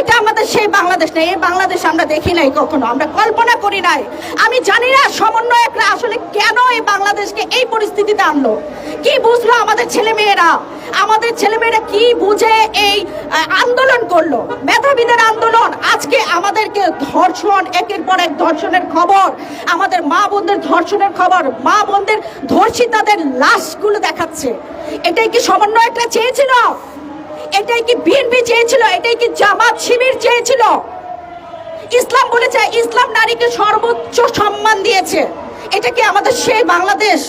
এটা আমাদের সেই বাংলাদেশ না এই বাংলাদেশ আমরা দেখি নাই কখনো, আমরা কল্পনা করি নাই। আমি জানি না সমন্বয়করা আসলে কেন এই বাংলাদেশকে এই পরিস্থিতিতে আনলো। কি বুঝলো আমাদের ছেলে মেয়েরা আমাদের ছেলেমেয়েরা কি বুঝে এই আন্দোলন করল? মেধাবীদের আন্দোলন, আজকে আমাদেরকে ধর্ষণ, একের পর এক ধর্ষণের খবর, আমাদের মা বোনদের ধর্ষণের খবর, মা বোনদের ধর্ষিতাদের লাশগুলো দেখাচ্ছে। এটাই কি সমন্বয়করা চেয়েছিল? এটাই কি বিএনপি চেয়েছিল? এটাই কি জামাত শিবির চেয়েছিল? ইসলাম বলেছে, ইসলাম নারীকে সর্বোচ্চ সম্মান দিয়েছে। এটা কি আমাদের সেই বাংলাদেশ?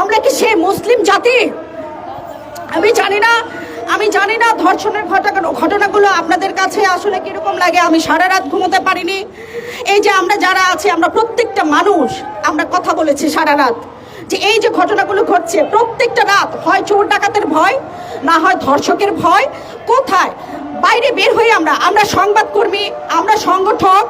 আমরা কি সেই মুসলিম জাতি? আমি জানি না, আমি জানি না ধর্ষণের ঘটনা ঘটনাগুলো আপনাদের কাছে আসলে কীরকম লাগে, আমি সারা রাত ঘুমোতে পারিনি। এই যে আমরা যারা আছি, আমরা প্রত্যেকটা মানুষ, আমরা কথা বলেছি সারা রাত। যে এই যে ঘটনাগুলো ঘটছে, প্রত্যেকটা রাত হয় চোর ডাকাতের ভয়, না হয় ধর্ষকের ভয়। কোথায়? বাইরে বের হই আমরা। আমরা সংবাদকর্মী, আমরা সংগঠক,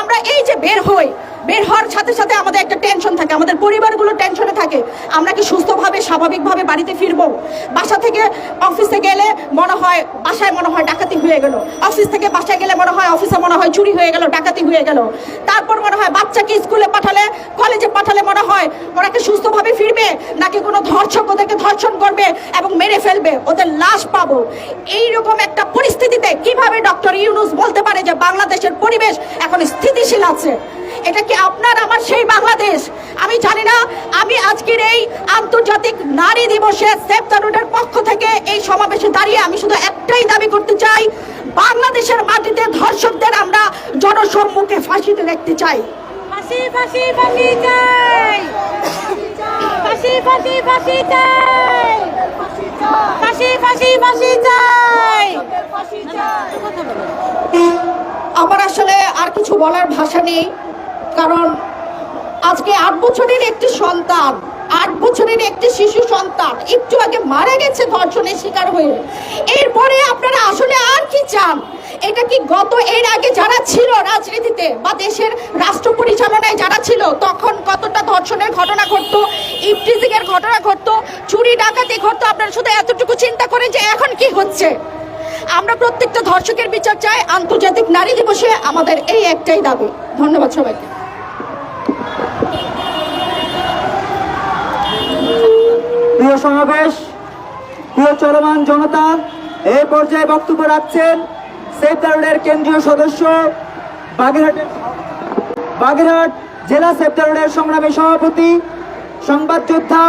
আমরা এই যে বের হই বের হওয়ার সাথে সাথে আমাদের একটা টেনশন থাকে, আমাদের পরিবারগুলো টেনশনে থাকে। আমরা কি সুস্থভাবে, স্বাভাবিকভাবে বাড়িতে ফিরবো? বাসা থেকে অফিসে গেলে মনে হয়, বাসায় মনে হয় ডাকাতি হয়ে গেল। অফিস থেকে বাসায় গেলে মনে হয় অফিসে মনে হয় চুরি হয়ে গেল, ডাকাতি হয়ে গেল। তারপর মনে হয় বাচ্চাকে স্কুলে পাঠালে কলেজে পাঠালে মনে হয় ওরা কি সুস্থভাবে ফিরবে, নাকি কোনো ধর্ষক ওদেরকে ধর্ষণ করবে এবং মেরে ফেলবে? ওদের লাশ পাবো। এইরকম একটা পরিস্থিতিতে কীভাবে ডক্টর ইউনুস বলতে পারে যে বাংলাদেশের পরিবেশ এখন স্থিতিশীল আছে? এটা কি আপনার আমার সেই বাংলাদেশ? আমি জানি না আমি আজকের এই আন্তর্জাতিক নারী দিবসে সেফ তারুণের পক্ষ থেকে এই সমাবেশে দাঁড়িয়ে আমি শুধু একটাই দাবি করতে চাই বাংলাদেশের মাটিতে ধর্ষকদের আমরা জনসম্মুখে ফাঁসিতে দেখতে চাই। ফাঁসি ফাঁসি ফাঁসি চাই। ফাঁসি ফাঁসি ফাঁসি চাই। ফাঁসি ফাঁসি ফাঁসি চাই। আমার আসলে আর কিছু বলার ভাষা নেই। কারণ আজকে আট বছরের একটি সন্তান, আট বছরের একটি শিশু সন্তান একটু আগে মারা গেছে ধর্ষণের শিকার হয়ে। এরপরে আপনারা আসলে আর কি চান? এটা কি গত এর আগে যারা ছিল রাজনীতিতে বা দেশের রাষ্ট্র পরিচালনায় যারা ছিল, তখন কতটা ধর্ষণের ঘটনা ঘটতো ইফটিজিং এর ঘটনা ঘটতো, চুরি ডাকাতি ঘটতো? আপনারা শুধু এতটুকু চিন্তা করেন যে এখন কি হচ্ছে? আমরা প্রত্যেকটা ধর্ষকের বিচার চাই, আন্তর্জাতিক নারী দিবসে আমাদের এই একটাই দাবি। ধন্যবাদ সবাইকে। প্রিয় সমাবেশ, প্রিয় চলমান জনতা এই পর্যায়ে বক্তব্য রাখছেন সেফ দ্য রোডের কেন্দ্রীয় সদস্য, বাগেরহাটের বাগেরহাট জেলা সেফ দ্য রোডের সংগ্রামী সভাপতি সংবাদ যোদ্ধা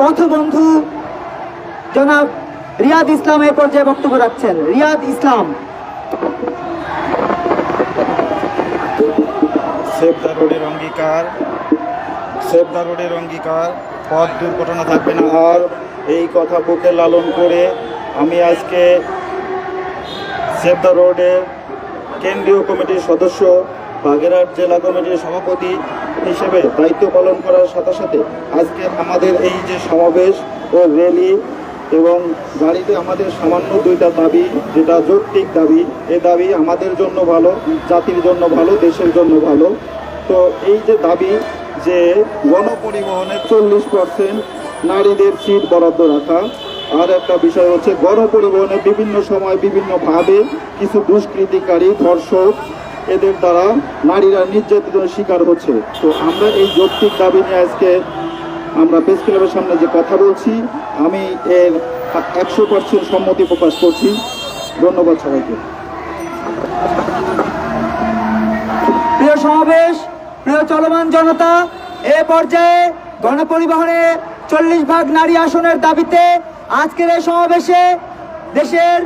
পথবন্ধু, জনাব রিয়াদ ইসলাম এই পর্যায়ে বক্তব্য রাখছেন। রিয়াদ ইসলাম। সেফ দ্য রোডের অঙ্গীকার সেফ দ্য রোডের অঙ্গীকার পথ দুর্ঘটনা থাকবে না আর এই কথা বুকে লালন করে আমি আজকে দ্য রোডের কেন্দ্রীয় কমিটির সদস্য, বাগেরহাট জেলা কমিটির সভাপতি হিসেবে দায়িত্ব পালন করার সাথে সাথে আজকে আমাদের এই যে সমাবেশ ও র্যালি এবং গাড়িতে আমাদের সামান্য দুইটা দাবি, যেটা যৌক্তিক দাবি, এ দাবি আমাদের জন্য ভালো, জাতির জন্য ভালো, দেশের জন্য ভালো। তো এই যে দাবি যে গণপরিবহনের চল্লিশ পার্সেন্ট নারীদের সিট বরাদ্দ রাখা। আর একটা বিষয় হচ্ছে গণপরিবহনে বিভিন্ন সময় বিভিন্নভাবে কিছু দুষ্কৃতিকারী, ধর্ষক এদের দ্বারা নারীরা নির্যাতিতের শিকার হচ্ছে। তো আমরা এই যৌক্তিক দাবি নিয়ে আজকে আমরা প্রেস ক্লাবের সামনে যে কথা বলছি, আমি এর একশো পার্সেন্ট সম্মতি প্রকাশ করছি। ধন্যবাদ সবাইকে। প্রিয় সমাবেশ প্রিয় চলমান জনতা, এ পর্যায়ে গণপরিবহনে চল্লিশ ভাগ নারী আসনের দাবিতে আজকের এই সমাবেশে দেশের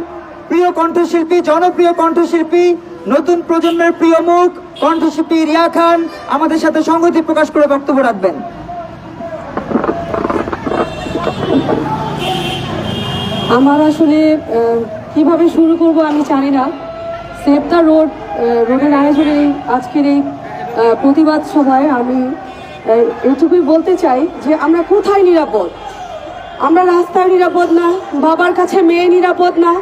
প্রিয় কণ্ঠশিল্পী, জনপ্রিয় কণ্ঠশিল্পী, নতুন প্রজন্মের প্রিয় মুখ, কণ্ঠশিল্পী রিয়া খান আমাদের সাথে সংহতি প্রকাশ করে বক্তব্য রাখবেন। আমার আসলে কীভাবে শুরু করব আমি জানি না। সেভ দ্য রোড রোডের আয়োজনে আজকের এই প্রতিবাদ সভায় আমি আহ, এইটুকুই বলতে চাই যে আমরা কোথায় নিরাপদ? আমরা রাস্তায় নিরাপদ না বাবার কাছে মেয়ে নিরাপদ না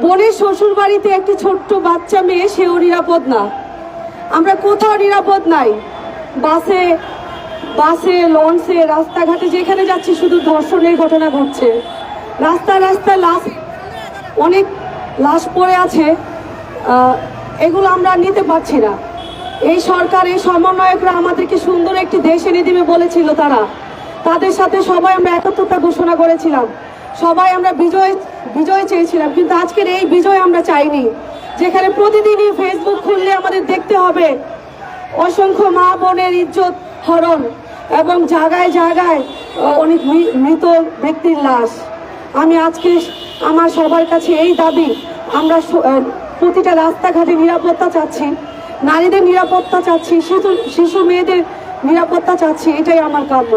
বোনের শ্বশুর বাড়িতে একটি ছোট্ট বাচ্চা মেয়ে সেও নিরাপদ না। আমরা কোথাও নিরাপদ নাই। বাসে বাসে লঞ্চে রাস্তাঘাটে যেখানে যাচ্ছি শুধু ধর্ষণের ঘটনা ঘটছে। রাস্তা রাস্তা লাশ অনেক লাশ পড়ে আছে এগুলো আমরা নিতে পারছি না। এই সরকার, এই সমন্বয়করা আমাদেরকে সুন্দর একটি দেশ এনে দিবে বলেছিল তারা। তাদের সাথে সবাই আমরা একত্রতা ঘোষণা করেছিলাম। সবাই আমরা বিজয় বিজয় চেয়েছিলাম, কিন্তু আজকের এই বিজয় আমরা চাইনি। যেখানে প্রতিদিনই ফেসবুক খুললে আমাদের দেখতে হবে অসংখ্য মা বোনের ইজ্জত হরণ এবং জায়গায় জায়গায় অনেক মৃত ব্যক্তির লাশ। আমি আজকে আমার সবার কাছে এই দাবি, আমরা প্রতিটা রাস্তাঘাটে নিরাপত্তা চাচ্ছি। নারীদের নিরাপত্তা চাচ্ছি শিশু শিশু মেয়েদের নিরাপত্তা চাচ্ছি এটাই আমার কাম্য।